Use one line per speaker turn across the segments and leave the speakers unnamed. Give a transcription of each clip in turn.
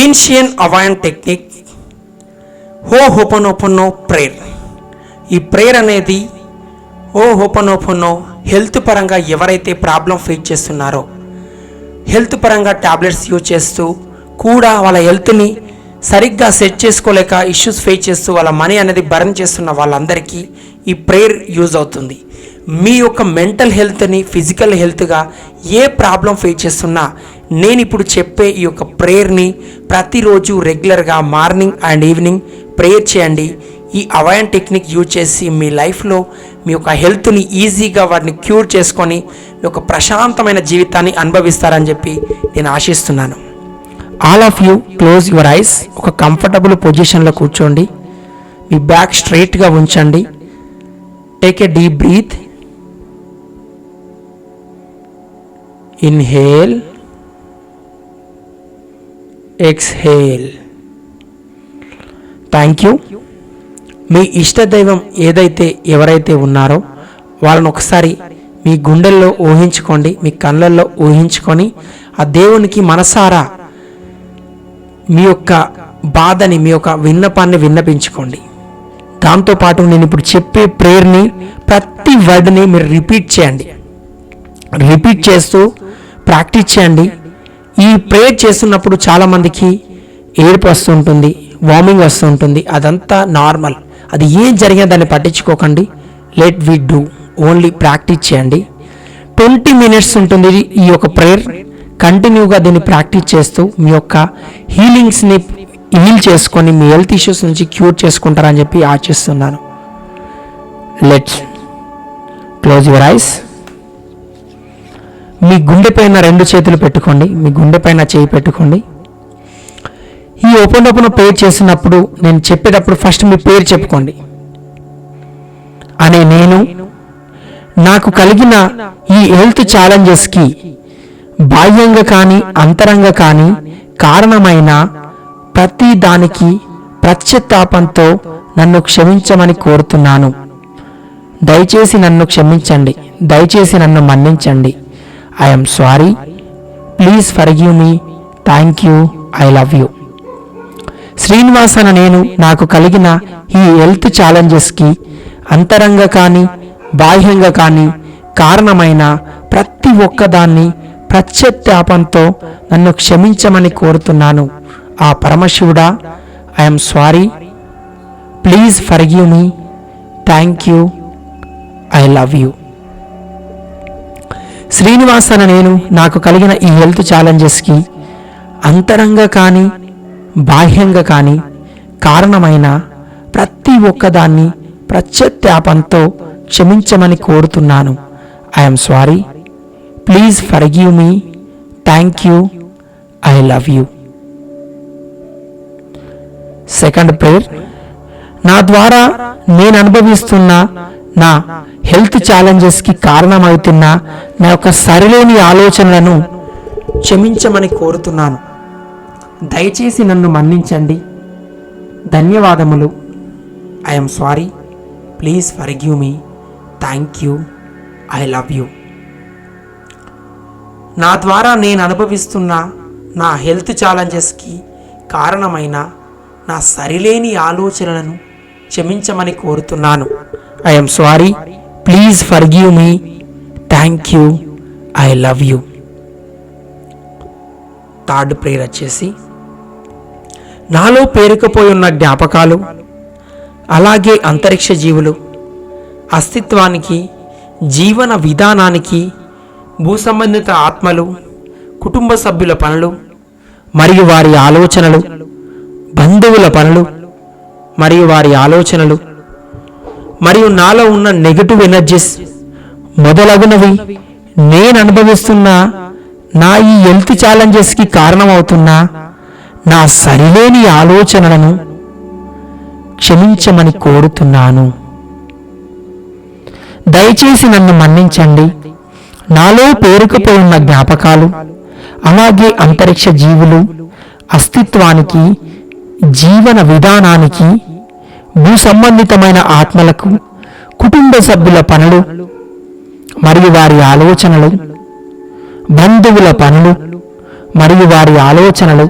Ancient Hawaiian technique ho hooponopono prayer ఈ prayer అనేది ఓ హోపనోపనో హెల్త్ పరంగా ఎవరైతే ప్రాబ్లం ఫేస్ చేస్తున్నారో హెల్త్ పరంగా ట్యాబ్లెట్స్ యూజ్ చేస్తూ కూడా వాళ్ళ హెల్త్ని సరిగ్గా సెట్ చేసుకోలేక ఇష్యూస్ ఫేస్ చేస్తూ వాళ్ళ మనీ అనేది బర్న్ చేస్తున్న వాళ్ళందరికీ ఈ ప్రేయర్ యూజ్ అవుతుంది. మీ యొక్క మెంటల్ హెల్త్ని ఫిజికల్ హెల్త్గా ఏ ప్రాబ్లం ఫేస్ చేస్తున్నా నేను ఇప్పుడు చెప్పే ఈ యొక్క ప్రేయర్ని ప్రతిరోజు రెగ్యులర్గా మార్నింగ్ అండ్ ఈవినింగ్ ప్రేయర్ చేయండి. ఈ అవాయన్ టెక్నిక్ యూజ్ చేసి మీ లైఫ్లో మీ యొక్క హెల్త్ని ఈజీగా వాటిని క్యూర్ చేసుకొని మీ యొక్క ప్రశాంతమైన జీవితాన్ని అనుభవిస్తారని చెప్పి నేను ఆశిస్తున్నాను. All of you close your eyes ఒక కంఫర్టబుల్ పొజిషన్లో కూర్చోండి. మీ బ్యాక్ స్ట్రైట్గా ఉంచండి. Take a deep breath inhale exhale. Thank you మీ ఇష్టదైవం ఏదైతే ఎవరైతే ఉన్నారో వాళ్ళని ఒకసారి మీ గుండెల్లో ఊహించుకోండి మీ కళ్ళల్లో ఊహించుకొని ఆ దేవునికి మనసారా మీ యొక్క బాధని మీ యొక్క విన్నపాన్ని విన్నపించుకోండి. దాంతోపాటు నేను ఇప్పుడు చెప్పే ప్రేయర్ని ప్రతి వర్డ్ని మీరు రిపీట్ చేయండి. రిపీట్ చేస్తూ ప్రాక్టీస్ చేయండి. ఈ ప్రేయర్ చేస్తున్నప్పుడు చాలామందికి ఏడుపు వస్తుంటుంది వార్మింగ్ వస్తుంటుంది అదంతా నార్మల్ అది ఏం జరిగినా దాన్ని పట్టించుకోకండి. Let we do only practice చేయండి. ట్వంటీ మినిట్స్ ఉంటుంది ఈ యొక్క ప్రేయర్ కంటిన్యూగా దీన్ని ప్రాక్టీస్ చేస్తూ మీ యొక్క హీలింగ్స్ని హీల్ చేసుకొని మీ హెల్త్ ఇష్యూస్ నుంచి క్యూర్ చేసుకుంటారని చెప్పి ఆశిస్తున్నాను. లెట్స్ క్లోజ్ యువర్ ఐస్ మీ గుండెపైన రెండు చేతులు పెట్టుకోండి. మీ గుండె పైన చేయి పెట్టుకోండి. ఈ ఓపెన్ ఓపెన్ పేరు చేసినప్పుడు నేను చెప్పేటప్పుడు ఫస్ట్ మీ పేరు చెప్పుకోండి. అనే నేను నాకు కలిగిన ఈ హెల్త్ ఛాలెంజెస్కి బాహ్యంగా కానీ అంతరంగా కానీ కారణమైన ప్రతి దానికి ప్రత్యత్తాపంతో నన్ను క్షమించమని కోరుతున్నాను. దయచేసి నన్ను క్షమించండి. దయచేసి నన్ను మన్నించండి. I'm sorry please forgive me thank you I love you Srinivas అన్న నేను నాకు కలిగిన ఈ హెల్త్ ఛాలెంజెస్కి అంతరంగా కానీ బాహ్యంగా కానీ కారణమైన ప్రతి ఒక్కదాన్ని ప్రత్యత్యాపంతో నన్ను క్షమించమని కోరుతున్నాను. ఆ పరమశివుడా I'm sorry please forgive me thank you I love you Srinivas నేను నాకు కలిగిన ఈ హెల్త్ ఛాలెంజెస్కి అంతరంగా కానీ బాహ్యంగా కానీ కారణమైన ప్రతి ఒక్కదాన్ని ప్రత్యత్యాపంతో క్షమించమని కోరుతున్నాను. I'm sorry please forgive me thank you I love you second prayer నా ద్వారా నేను అనుభవిస్తున్న నా హెల్త్ ఛాలెంజెస్కి కారణమవుతున్న నా యొక్క సరిలేని ఆలోచనలను క్షమించమని కోరుతున్నాను. దయచేసి నన్ను మన్నించండి. ధన్యవాదములు. I'm sorry please forgive me thank you I love you నా ద్వారా నేను అనుభవిస్తున్న నా హెల్త్ ఛాలెంజెస్కి కారణమైన నా సరిలేని ఆలోచనలను క్షమించమని కోరుతున్నాను. I'm sorry please forgive me thank you I love you third prayer వచ్చేసి నాలో పేరుకుపోయి ఉన్న జ్ఞాపకాలు అలాగే అంతరిక్ష జీవులు అస్తిత్వానికి జీవన విధానానికి భూ సంబంధిత ఆత్మలు కుటుంబ సభ్యుల పనులు మరియు వారి ఆలోచనలు బంధువుల పనులు మరియు వారి ఆలోచనలు మరియు నాలో ఉన్న నెగటివ్ ఎనర్జీస్ మొదలగునవి. నేను అనుభవిస్తున్న నా ఈ హెల్త్ ఛాలెంజెస్కి కారణమవుతున్న నా సరిలేని ఆలోచనలను క్షమించమని కోరుతున్నాను. దయచేసి నన్ను మన్నించండి. నాలో పేరుకుపోయి ఉన్న జ్ఞాపకాలు అలాగే అంతరిక్ష జీవులు అస్తిత్వానికి జీవన విధానానికి భూ సంబంధితమైన ఆత్మలకు కుటుంబ సభ్యుల పనులు మరియు వారి ఆలోచనలు బంధువుల పనులు మరియు వారి ఆలోచనలు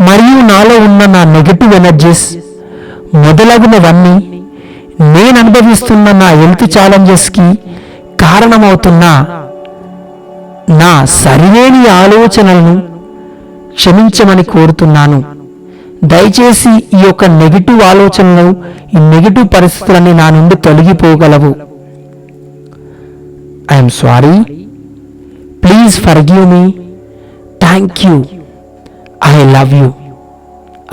మరియు నాలో ఉన్న నా నెగటివ్ ఎనర్జీస్ మొదలగునవన్నీ నేను అనుభవిస్తున్న నా హెల్త్ ఛాలెంజెస్కి కారణమవుతున్న నా సరిలేని ఆలోచనలను క్షమించమని కోరుతున్నాను. దయచేసి ఈ యొక్క నెగిటివ్ ఆలోచనలు ఈ నెగిటివ్ పరిస్థితులన్నీ నా నుండి తొలగిపోగలవు. I'm sorry please forgive me thank you I love you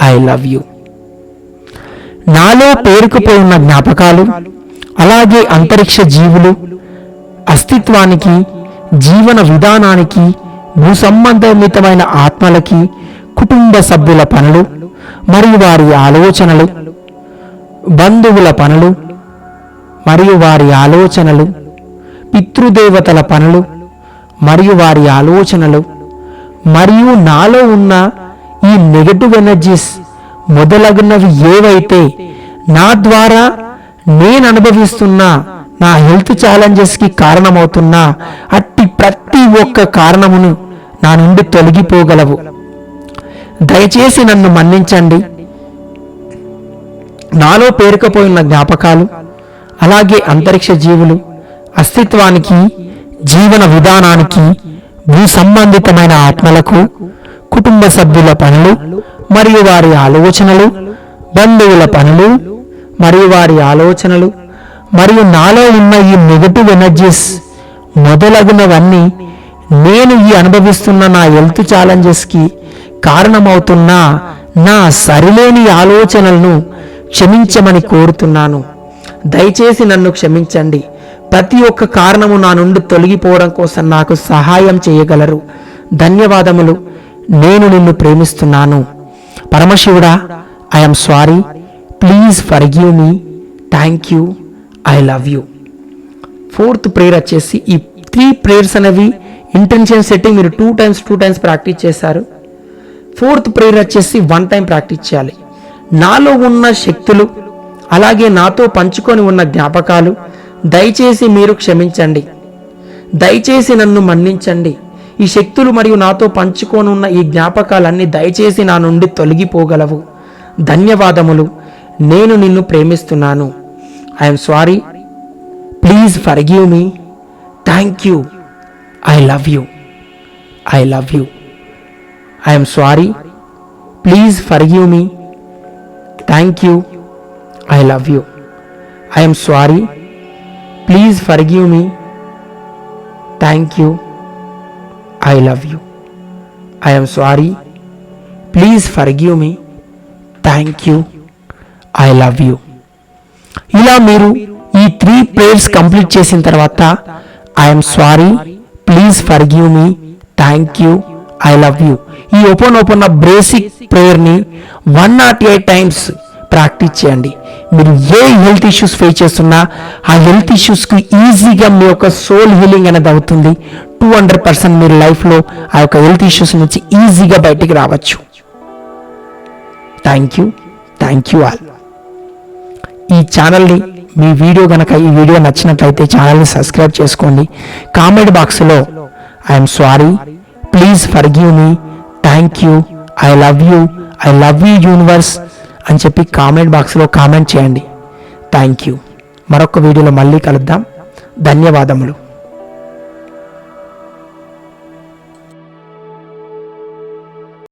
I love you నాలో పేరుకుపోయి ఉన్న జ్ఞాపకాలు అలాగే అంతరిక్ష జీవులు అస్తిత్వానికి జీవన విధానానికి భూసంబంధమితమైన ఆత్మలకి కుటుంబ సభ్యుల పనులు మరియు వారి ఆలోచనలు బంధువుల పనులు మరియు వారి ఆలోచనలు పితృదేవతల పనులు మరియు వారి ఆలోచనలు మరియు నాలో ఉన్న ఈ నెగటివ్ ఎనర్జీస్ మొదలగునవి ఏవైతే నా ద్వారా నేను అనుభవిస్తున్న నా హెల్త్ ఛాలెంజెస్కి కారణమవుతున్న అట్టి ప్రతి ఒక్క కారణమును నా నుండి తొలగిపోగలవు. దయచేసి నన్ను మన్నించండి. నాలో పేరుకుపోయిన జ్ఞాపకాలు అలాగే అంతరిక్ష జీవులు అస్తిత్వానికి జీవన విధానానికి భూ సంబంధితమైన ఆత్మలకు కుటుంబ సభ్యుల పనులు మరియు వారి ఆలోచనలు బంధువుల పనులు మరియు వారి ఆలోచనలు మరియు నాలో ఉన్న ఈ నెగటివ్ ఎనర్జీస్ మొదలగునవన్నీ నేను ఈ అనుభవిస్తున్న నా హెల్త్ ఛాలెంజెస్కి కారణమవుతున్న నా సరిలేని ఆలోచనలను క్షమించమని కోరుతున్నాను. దయచేసి నన్ను క్షమించండి. ప్రతి ఒక్క కారణము నా నుండి తొలగిపోవడం కోసం నాకు సహాయం చేయగలరు. ధన్యవాదములు. నేను నిన్ను ప్రేమిస్తున్నాను. పరమశివుడా I'm sorry please forgive me thank you I love you fourth prayer వచ్చేసి ఈ త్రీ ప్రేయర్స్ అనేవి ఇంటెన్షన్ సెట్టింగ్ మీరు two times two times practice చేశారు. ఫోర్త్ ప్రేయర్ వచ్చేసి వన్ టైం ప్రాక్టీస్ చేయాలి. నాలో ఉన్న శక్తులు అలాగే నాతో పంచుకొని ఉన్న జ్ఞాపకాలు దయచేసి మీరు క్షమించండి. దయచేసి నన్ను మన్నించండి. ఈ శక్తులు మరియు నాతో పంచుకొని ఉన్న ఈ జ్ఞాపకాలన్నీ దయచేసి నా నుండి తొలగిపోగలవు. ధన్యవాదములు. నేను నిన్ను ప్రేమిస్తున్నాను. I'm sorry please forgive me thank you I love you I love you I'm sorry please forgive me thank you I love you I'm sorry please forgive me thank you I love you I'm sorry please forgive me thank you I love you ఇలా మీరు ఈ three prayers complete చేసిన తర్వాత I'm sorry please forgive me thank you I love you. ఈ open open basic ప్రేయర్ని one not eight times practice చేయండి. మీరు ఏ health issues face చేస్తున్నా ఆ హెల్త్ ఇష్యూస్కి ఈజీగా మీ యొక్క సోల్ హీలింగ్ అనేది అవుతుంది. టూ హండ్రెడ్ పర్సెంట్ మీరు లైఫ్లో ఆ యొక్క హెల్త్ ఇష్యూస్ నుంచి ఈజీగా బయటికి రావచ్చు. Thank you thank you all ఈ ఛానల్ని మీ వీడియో కనుక ఈ వీడియో నచ్చినట్లయితే ఛానల్ని సబ్స్క్రైబ్ చేసుకోండి. కామెంట్ బాక్స్లో I'm sorry please forgive me thank you I love you I love you universe అని చెప్పి కామెంట్ బాక్స్లో కామెంట్ చేయండి. థ్యాంక్ యూ మరొక వీడియోలో మళ్ళీ కలుద్దాం. ధన్యవాదములు.